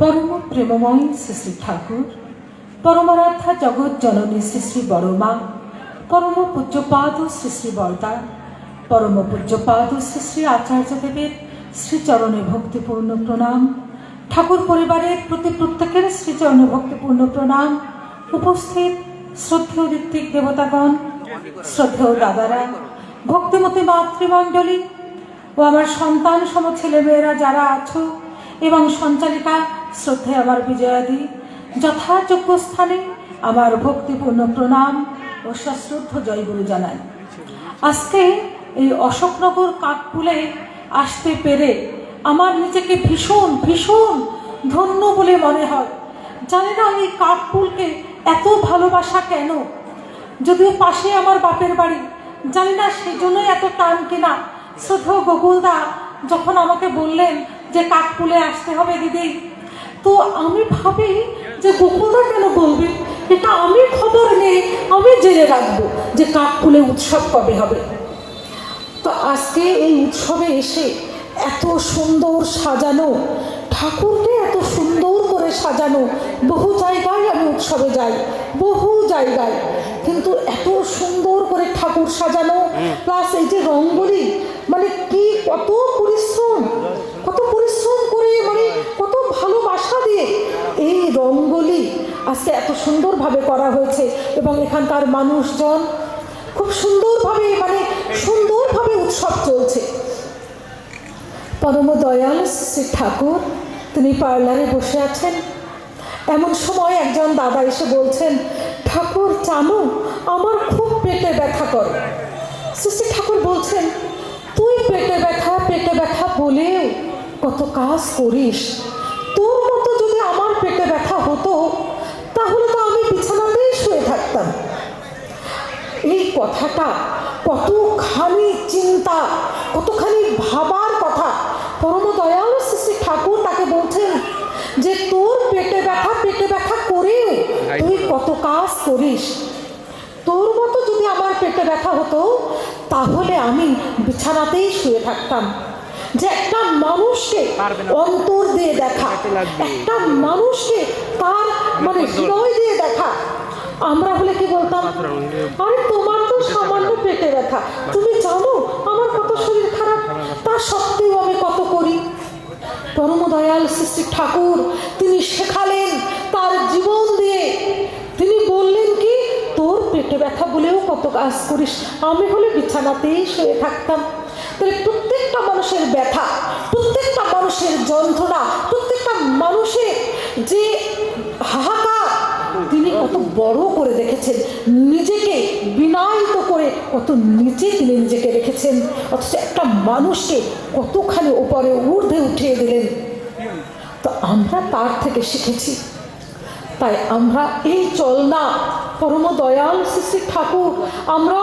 পরম প্রেমময় শ্রী শ্রী ঠাকুর পরমারাধ্যা জগৎ জননী শ্রী শ্রী বড়মা, পরম পূজ্যপাদ শ্রী শ্রী বরদা, পরম পূজ্যপাদ শ্রী শ্রী আচার্যদেবের শ্রীচরণে ভক্তিপূর্ণ প্রণাম, ঠাকুর পরিবারের প্রতি প্রত্যেকের শ্রীচরণে ভক্তিপূর্ণ প্রণাম, উপস্থিত শ্রদ্ধেয় ঋত্বিক দেবতাগণ, শ্রদ্ধেয় দাদারা, ভক্তিমতী মাতৃমণ্ডলী ও আমার সন্তান সম ছেলেমেয়েরা যারা আছো এবং সঞ্চালিকা শ্রদ্ধে আমার বিজয়াদি, যথাযোগ্য স্থানে আমার ভক্তিপূর্ণ প্রণাম ও সশ্রদ্ধ জয়গুরু জানাই। আজকে এই অশোকনগর কাকপুলে আসতে পেরে আমার নিজেকে ভীষণ ভীষণ ধন্য বলে মনে হয়। জানি না এই কাকপুলকে এত ভালোবাসা কেন? যদিও পাশে আমার বাপের বাড়ি, জানি না সেই জন্যই এত টান কিনা। শ্রদ্ধেয় গোকুলদা যখন আমাকে বললেন যে কাকপুলে আসতে হবে দিদি তো আমি ভাবি যে গোকুলদা কেন বলবে? এটা আমি খবর নেই আমি জেনে রাখব যে কাকপুলে উৎসব কবে হবে। তো আজকে এই উৎসবে এসে এত সুন্দর সাজানো ঠাকুরকে এত সুন্দর করে সাজানো বহু জায়গায় আমি উৎসবে যাই বহু জায়গায়। কিন্তু এত সুন্দর করে ঠাকুর সাজানো প্লাস এই যে রঙ্গোলি মানে কি কত পরিশ্রম! রঙ্গোলি আজকে এত সুন্দরভাবে করা হয়েছে এবং এখানকার মানুষজন খুব সুন্দরভাবে মানে সুন্দরভাবে উৎসব চলছে। পরম দয়াল শ্রী ঠাকুর, তিনি পার্লারে বসে আছেন। এমন সময় একজন দাদা এসে বলছেন, ঠাকুর, জানো, আমার খুব পেটে ব্যথা করে। শ্রী শ্রী ঠাকুর বলছেন, তুই পেটে ব্যথা পেটে ব্যথা বলেও কত কাজ করিস। থাকতাম এই কথাটা কতখানি চিন্তা কতখানি ভাবার কথা? পরম দয়াল শ্রী ঠাকুর তাকে বলছেন যে তোর পেটে ব্যথা পেটে ব্যথা করে তুই কত কাজ করিস? তোর মতো যদি আমার পেটে ব্যথা হতো তাহলে আমি বিছানাতেই শুয়ে থাকতাম। যে একটা মানুষকে অন্তর দিয়ে দেখা একটা মানুষকে তার মানে হৃদয় দিয়ে দেখা আমরা হলে কি বলতাম? আরে তোমার তো সামান্য পেটে ব্যথা। তুমি জানো আমার কত শরীর খারাপ? তা সত্ত্বেও আমি কত করি? পরম দয়াল শ্রী ঠাকুর তিনি শেখালেন তার জীবন দিয়ে। তিনি বললেন কি তোর পেটে ব্যথা বলেও কত কাজ করিস? আমি হলে বিছানাতেই শুয়ে থাকতাম। তাহলে প্রত্যেকটা মানুষের ব্যথা প্রত্যেকটা মানুষের যন্ত্রণা প্রত্যেকটা মানুষের যে কত বড় করে দেখেছেন। নিজেকে বিনায়িত করে কত নিচে তিনি নিজেকে রেখেছেন। অথচ একটা মানুষকে কতখানি ওপরে ঊর্ধ্বে উঠিয়ে দিলেন। তো আমরা তার থেকে শিখেছি। তাই আমরা এই চলনা পরম দয়াল শ্রী ঠাকুর আমরা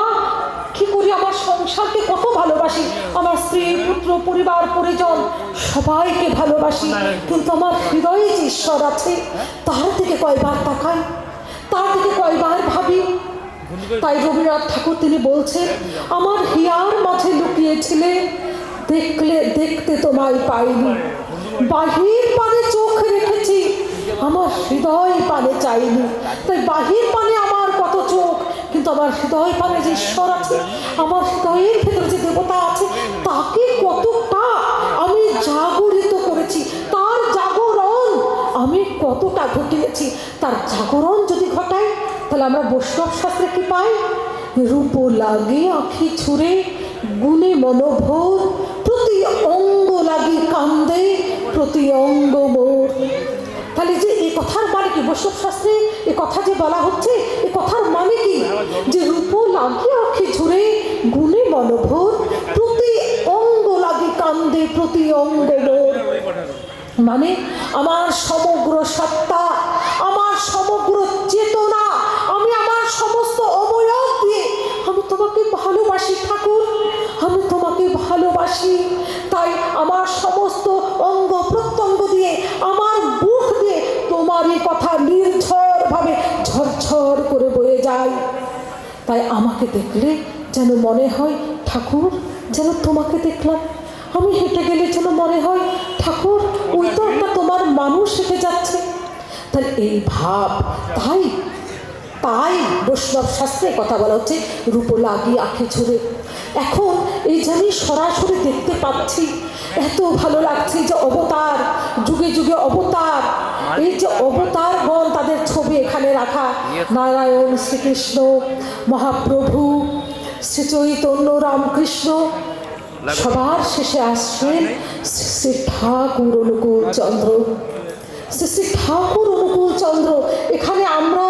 কি করি? আমার সংসারকে কত ভালোবাসি। আমার স্ত্রী পুত্র পরিবার পরিজন সবাইকে ভালোবাসি। কিন্তু আমার হৃদয়ে যে ঈশ্বর আছে তার দিকে কয়বার তাকাই? তার দিকে কয়বার ভাবি। তাই রবীন্দ্রনাথ ঠাকুর তিনি বলছেন, আমার হিয়ার মাঝে লুকিয়েছিলে, দেখলে, দেখতে তোমায় পাইনি। বাহির পানে চোখ রেখেছি, আমার হৃদয় পানে চাইনি। তাই বাহির পানে আমার কত চোখ, কিন্তু আমার হৃদয় পানে যে ঈশ্বর আছে, আমার হৃদয়ের ভেতরে যে দেবতা আছে, তাকে কতটা কতটা ঘটিয়েছি, তার জাগরণ যদি ঘটাই, তাহলে আমরা বৈষ্ণব শাস্ত্রে কি পাই? রূপ লাগে আখি ছুঁড়ে, গুণে মনোভোর, প্রতি অঙ্গ লাগে কান্দে, প্রতি অঙ্গ মোর। তাহলে যে এই কথার মানে কি বৈষ্ণব শাস্ত্রে? এ কথা যে বলা হচ্ছে, এ কথার মানে কি? যে রূপ লাগে আখি ছুঁড়ে, গুণে মনোভোর, প্রতি অঙ্গ লাগে কান্দে, প্রতি অঙ্গ মোর। মানে আমার সমগ্র সত্তা, আমার সমগ্র চেতনা, আমি আমার সমস্ত অবয়ব দিয়ে আমি তোমাকে ভালোবাসি ঠাকুর, আমি তোমাকে ভালোবাসি। তাই আমার সমস্ত অঙ্গ প্রত্যঙ্গ দিয়ে, আমার বুক দিয়ে তোমারই কথা নির্ঝরভাবে ঝরঝর করে বয়ে যায়। তাই আমাকে দেখলে যেন মনে হয়, ঠাকুর, যেন তোমাকে দেখলাম। আমি হেঁটে গেলে যেন মনে হয় ঠাকুর ওই তো একটা তোমার মানুষ রেখে যাচ্ছে। তাহলে এই ভাব, তাই তাই বৈষ্ণব শাস্ত্রে কথা বলা হচ্ছে, রূপ লাগি আঁখে ছড়ে। এখন এই যে আমি সরাসরি দেখতে পাচ্ছি, এত ভালো লাগছে যে অবতার, যুগে যুগে অবতার। এই যে অবতার অবতারগণ তাদের ছবি এখানে রাখা, নারায়ণ শ্রীকৃষ্ণ, মহাপ্রভু, শ্রী চৈতন্য রামকৃষ্ণ সবার শেষে আসছেন শ্রী ঠাকুর অনুকূল চন্দ্র। শ্রী শ্রী ঠাকুর অনুকূল চন্দ্র, এখানে আমরা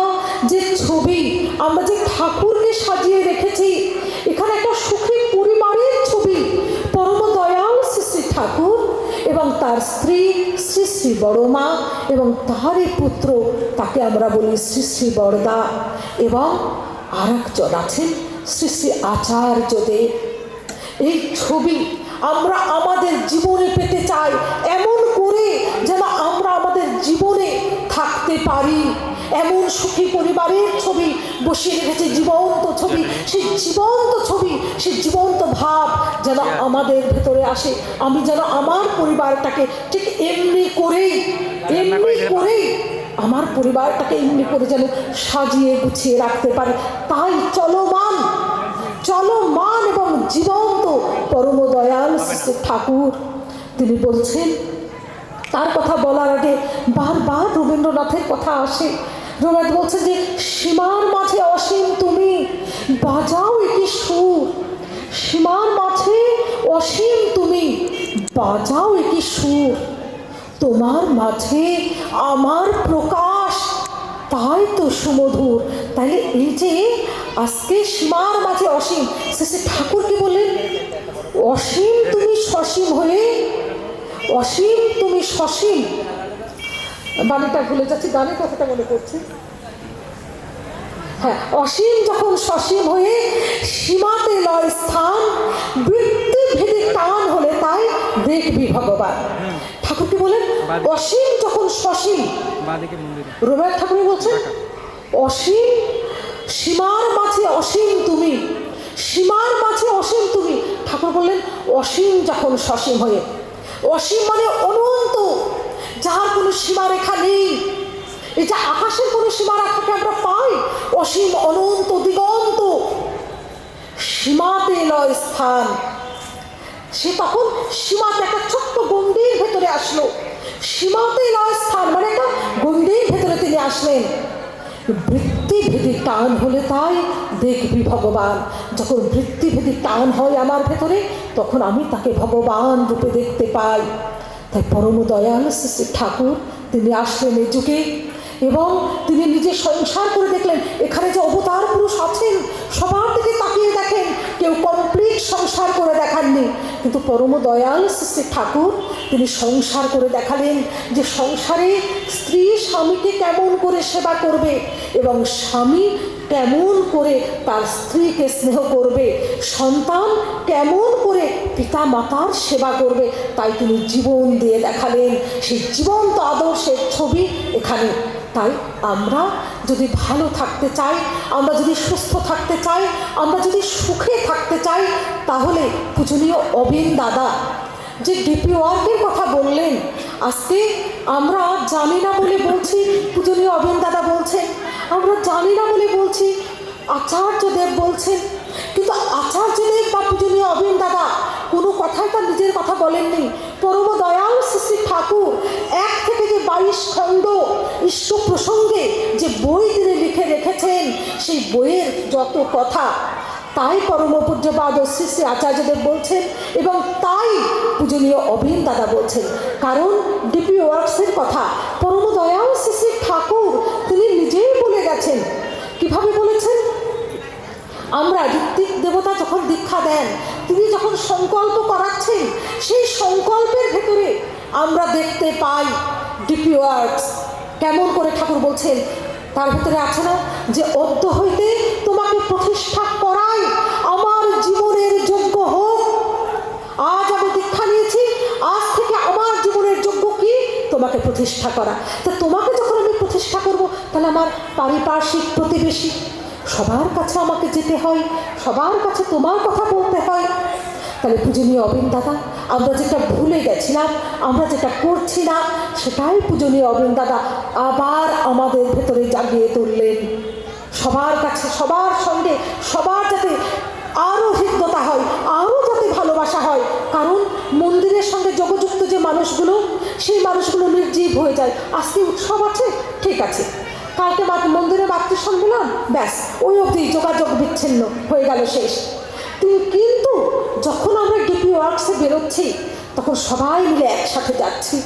যে ছবি, আমরা যে ঠাকুরকে সাজিয়ে রেখেছি, এখানে একটা সুখী পরিবারের ছবি। পরম দয়াল শ্রী শ্রী ঠাকুর এবং তার স্ত্রী শ্রী শ্রী বড়মা এবং তারই পুত্র, তাকে আমরা বলি শ্রী শ্রী বড়দা। এবং আর একজন আছেন শ্রী শ্রী আচার্যদেব। এই ছবি আমরা আমাদের জীবনে পেতে চাই এমন করে যেন আমরা আমাদের জীবনে থাকতে পারি। এমন সুখী পরিবারের ছবি বসিয়ে রেখেছে জীবন্ত ছবি সেই জীবন্ত ছবি সেই জীবন্ত ভাব যেন আমাদের ভেতরে আসে। আমি যেন আমার পরিবারটাকে ঠিক এমনি করেই এমনি করেই আমার পরিবারটাকে এমনি করে যেন সাজিয়ে গুছিয়ে রাখতে পারি। তাই চলমান চলমান এবং জীবন্ত পরম দয়াল ঠাকুর। তিনি বলছেন, তার কথা বলার আগে বারবার রবীন্দ্রনাথের কথা আসে। রবীন্দ্রনাথ বলছে যে, সীমার মাঝে অসীম তুমি, বাজাও একটি সুর। সীমার মাঝে অসীম তুমি, বাজাও একটি সুর। তোমার মাঝে আমার প্রকাশ, তাই তো সুমধুর। তাইলে এই যে আজকে সীমার মাঝে অসীম। শেষে ঠাকুর কি বললেন অসীম তুমি সসীম হয়ে অসীম তুমি সসীম। বাণীটা ভুলে যাচ্ছি গানের কথাটা মনে করছি হ্যাঁ অসীম যখন সসীম হয়ে সীমাতে লয় স্থান বৃত্তি ভেদে টান হলে তাই দেখবি ভগবান। ঠাকুর কি বলেন অসীম যখন সসীম রবীন্দ্রনাথ ঠাকুর বলছেন অসীম সীমার মাঝে অসীম তুমি, সীমার মাঝে অসীম তুমি। ঠাকুর বললেন, অসীম যখন সসীম হয়ে, অসীম মানে অনন্ত যার কোনো সীমারেখা নেই। এই যে আকাশের কোনো সীমারেখাকে আমরা পাই, অসীম, অনন্ত, দিগন্ত। সীমাতে লয় স্থান। সে তখন সীমাতে একটা ছোট্ট গণ্ডির ভেতরে আসলো। সীমাতে লয় স্থান মানে একটা গণ্ডির ভেতরে তিনি আসলেন। বৃত্তিভেদী টান হলে তাই দেখবি ভগবান। যখন বৃত্তিভেদি টান হয় আমার ভেতরে, তখন আমি তাকে ভগবান রূপে দেখতে পাই। তাই পরম দয়াল শ্রী ঠাকুর, তিনি আসলেন এই যুগে এবং তিনি নিজে সংসার করে দেখলেন, এখানে যে অবতার পুরুষ আছেন, সবার দিকে কেউ কমপ্লিট সংসার করে দেখাননি। কিন্তু পরম দয়াল শ্রী ঠাকুর, তিনি সংসার করে দেখালেন যে সংসারে স্ত্রী স্বামীকে কেমন করে সেবা করবে এবং স্বামী কেমন করে তার স্ত্রীকে স্নেহ করবে, সন্তান কেমন করে পিতা মাতার সেবা করবে, তাই তিনি জীবন দিয়ে দেখালেন। সেই জীবন্ত আদর্শের ছবি এখানে। তাই আমরা যদি ভালো থাকতে চাই, আমরা যদি সুস্থ থাকতে চাই, আমরা যদি সুখে থাকতে চাই, তাহলে পূজনীয় অবিন দাদা, যে ডিপি ওয়ার্কের কথা বললেন, আজকে আমরা জানি না বলে বলছি, পূজনীয় অবিন দাদা বলছেন, আমরা জানি না বলে বলছি আচার্যদেব বলছেন, কিন্তু আচার্যদেব বা পূজনীয় অবিন দাদা, কোনো কথাই তার নিজের কথা বলেননি। পরম দয়াল শ্রী ঠাকুর, এক থেকে যে বাইশ খণ্ড ইষ্ট প্রসঙ্গে যে বই তিনি লিখে রেখেছেন, সেই বইয়ের যত কথা, তাই পরম পূজ্যপাদ শ্রী শ্রী আচার্যদেব বলছেন এবং তাই পূজনীয় অবিন দাদা বলছেন। কারণ ডিপি ওয়ার্কসের কথা পরম দয়াল শ্রী শ্রী ঠাকুর তিনি নিজেই বলে গেছেন। কীভাবে বলেছেন? আমরা ঋত্বিক দেবতা যখন দীক্ষা দেন, তিনি যখন সংকল্প করাচ্ছেন, সেই সংকল্পের ভেতরে আমরা দেখতে পাই ডিপি ওয়ার্কস কেমন করে ঠাকুর বলছেন? তার ভিতরে আছে না যে, অদ্য হইতে তোমাকে প্রতিষ্ঠা করাই আমার জীবনের যোগ্য হোক। আজ আমি দীক্ষা নিয়েছি, আজ থেকে আমার জীবনের যোগ্য কি? তোমাকে প্রতিষ্ঠা করা। তা তোমাকে যখন আমি প্রতিষ্ঠা করব, তাহলে আমার পারিপার্শ্বিক প্রতিবেশী সবার কাছে আমাকে যেতে হয়, সবার কাছে তোমার কথা বলতে হয়। তাহলে পূজনীয় অবিন দাদা, আমরা যেটা ভুলে গেছিলাম, আমরা যেটা করছি না, সেটাই পূজনীয় অবিন দাদা আবার আমাদের ভেতরে জাগিয়ে তুললেন। সবার কাছে, সবার সঙ্গে, সবার যাতে আরও হৃদ্যতা হয় আরও যাতে ভালোবাসা হয়, কারণ মন্দিরের সঙ্গে যোগযুক্ত যে মানুষগুলো, সেই মানুষগুলো নির্জীব হয়ে যায়। আজকে উৎসব আছে? ঠিক আছে। কালকে মন্দিরে মাতৃ সম্মেলন ব্যাস, ওই অবধি যোগাযোগ বিচ্ছিন্ন হয়ে গেল শেষ। কিন্তু- যখন আমরা ডিপি ওয়ার্কসে বেরোচ্ছি, তখন সবাই মিলে একসাথে যাচ্ছি।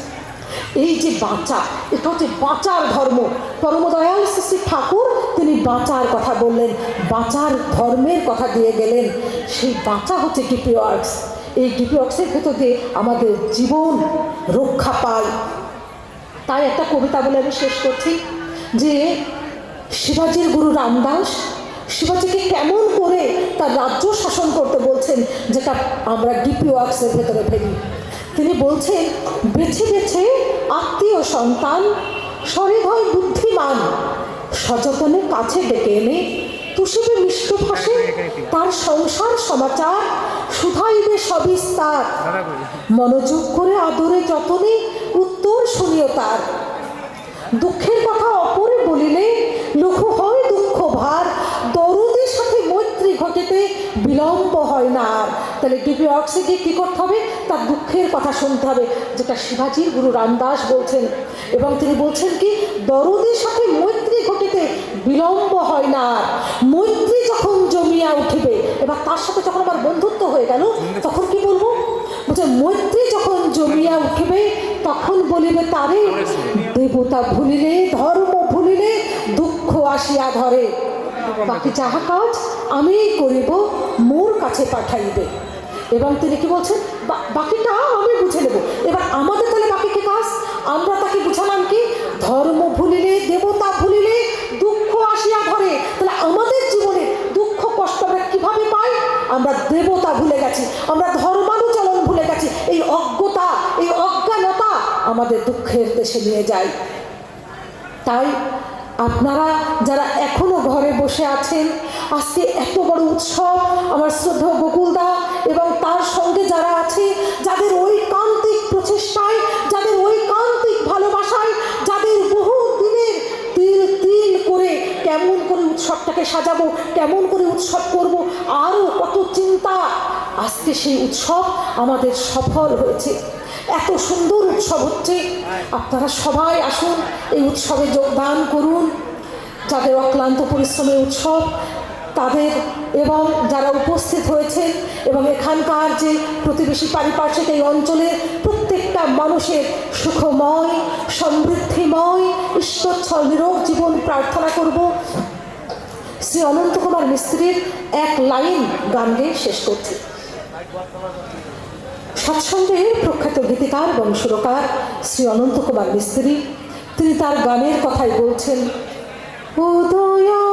এই যে বাঁচা, এটা হচ্ছে বাঁচার ধর্ম। পরমদয়াল শ্রী ঠাকুর তিনি বাঁচার কথা বললেন, বাঁচার ধর্মের কথা দিয়ে গেলেন। সেই বাঁচা হচ্ছে ডিপি ওয়ার্কস। এই ডিপি ওয়ার্কসের ভেতর দিয়ে আমাদের জীবন রক্ষা পায়। তাই একটা কবিতা বলে আমি শেষ করছি। যে শিবাজির গুরু রামদাস শিবাজিকে কেমন করে তার রাজ্য শাসন করতে বলছেন যেটা আমরা ডিপি ওয়ার্কসের ভেতরে ফেলি তিনি বলছেন বেছে বেছে আত্মীয় সন্তান সহৃদয় বুদ্ধিমান সযতনে কাছে ডেকে এনে তুষিবে মিষ্ট ভাষে তার সংসার সমাচার শুধাইবে সবিস্তার। মনোযোগ করে আদরে যতনে উত্তর শুনিও তার। দুঃখের কথা অপরে বলিলে, লঘু হয় দুঃখ ভার দরদের সাথে মৈত্রী ঘটিতে বিলম্ব হয় না আর। তাহলে ডিপি অক্সে গিয়ে কী করতে হবে? তার দুঃখের কথা শুনতে হবে, যেটা শিবাজির গুরু রামদাস বলছেন। এবং তিনি বলছেন কি দরদের সাথে মৈত্রী ঘটিতে বিলম্ব হয় না আর। মৈত্রী যখন জমিয়া উঠিবে, এবার তার সাথে যখন আমার বন্ধুত্ব হয়ে গেল, তখন কি বলব? বলছে, মৈত্রী যখন জমিয়া উঠিবে, তখন বলিবে তারে দেবতা ভুলিলে, ধর্ম ভুলিলে দুঃখ আসিয়া ধরে। বাকি যাহা কাজ আমি করিব, মোর কাছে পাঠাইবে। এবং তিনি কি বলছেন? বাকিটা আমি বুঝে নেব। এবার আমাদের তাহলে বাকি কি কাজ? আমরা তাকে বুঝালাম কি? ধর্ম ভুলিলে, দেবতা ভুলিলে দুঃখ আসিয়া ধরে। তাহলে আমাদের জীবনে দুঃখ কষ্ট আমরা কীভাবে পাই? আমরা দেবতা ভুলে গেছি, আমরা ধর্মানুচলন ভুলে গেছি। এই অজ্ঞানতা আমাদের দুঃখের দেশে নিয়ে যায় তাই আপনারা যারা এখনও ঘরে বসে আছেন, আজকে এত বড় উৎসব, আমার শ্রদ্ধা গোকুলদা এবং তার সঙ্গে যারা আছে, যাদের ওই কান্তিক প্রচেষ্টায়, যাদের ওই কান্তিক ভালোবাসায়, যাদের বহু দিনের তিল তিল করে কেমন করে উৎসবটাকে সাজাবো, কেমন করে উৎসব করব আরও কত চিন্তা। আজকে সেই উৎসব আমাদের সফল হয়েছে। এত সুন্দর উৎসব হচ্ছে। আপনারা সবাই আসুন, এই উৎসবে যোগদান করুন। যাদের অক্লান্ত পরিশ্রমের উৎসব, তাদের এবং যারা উপস্থিত হয়েছে এবং এখানকার যে প্রতিবেশী পারিপার্শ্বিক এই অঞ্চলের প্রত্যেকটা মানুষের সুখময়, সমৃদ্ধিময় ঈশ্বরছল নিরোগ জীবন প্রার্থনা করব। শ্রী অনন্ত কুমার মিস্ত্রির এক লাইন গান শেষ করছি। সৎসঙ্গে প্রখ্যাত গীতিকার এবং সুরকার শ্রী অনন্ত কুমার মিস্ত্রি। তিনি তার গানের কথাই বলছেন, উদয়া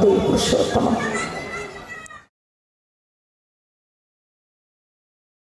对不舍得？